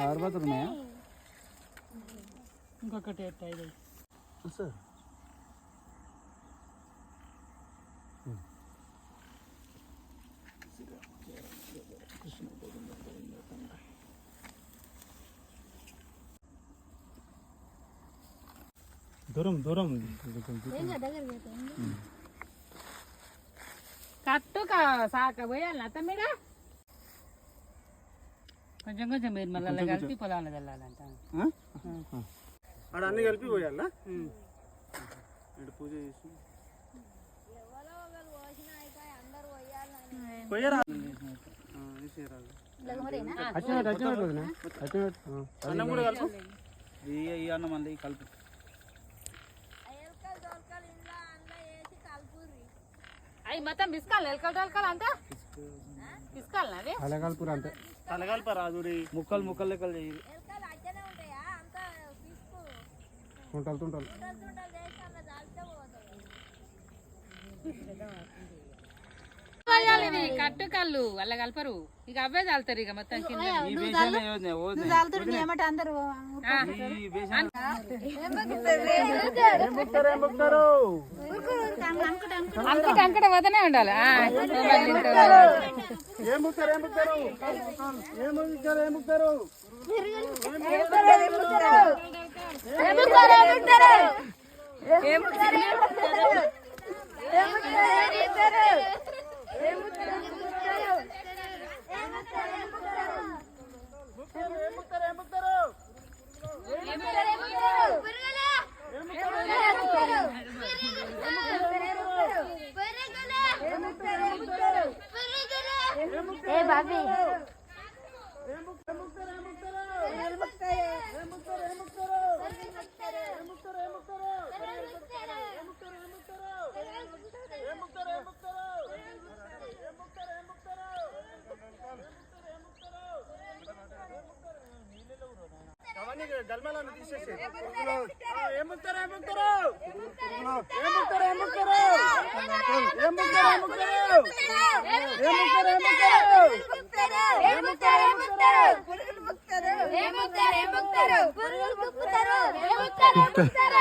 అగరబత్తులు ఉన్నాయా సార్. దూరం దూరం కట్టు కా- సాక పోయాలి అత్త మీద కొంచెం కొంచెం మీరు మళ్ళీ కలిపి పొలాన్ని వెళ్ళాలంట ఆడ అన్ని కలిపి పోయాలా ఉమ్. ఇక్కడ పూజ చేసి పోయారా ఆ, వేసేయరాదు. అన్నం కూడా కలుపు ఈ అన్నం మళ్ళీ కలుపు అవి మొత్తం పిసుకాలి ఎలకలు టలకలు అంతా? పిసుకాలి అవి? అంతే. కలగలుప రాదు ముక్కలు ముక్కలు లెక్కలు చేయి తుంటలు తుంటలు. పోయాలి ఇవి కట్టు కళ్ళు అలా కలపరు. ఇక అవే చాలుతారు ఇక మొత్తం కింద. ఆ. అంకట అంకట వదనే ఉండాలి. ఆ, మళ్ళీ ఇంకో. ఏం బుక్తారు ఏం బుక్తారు ఏం బుక్తారు ఏం బుక్తారు ఏం బుక్తారు ఏం బుక్తారు ఏ బాబీ. అవన్నీ గల్మలను తీసేసి ఏముంటారు? ఏముంటారు ఏముంటారు? ఏముంటారు ఏముంటారు? ఏముంటారు ఏముంటారు? ముక్కుతారు పురుగులు ఏ ముక్కుతారు ఏ ముక్కుతారు పురుగులు ముక్కుతారు ఏ ముక్కుతారు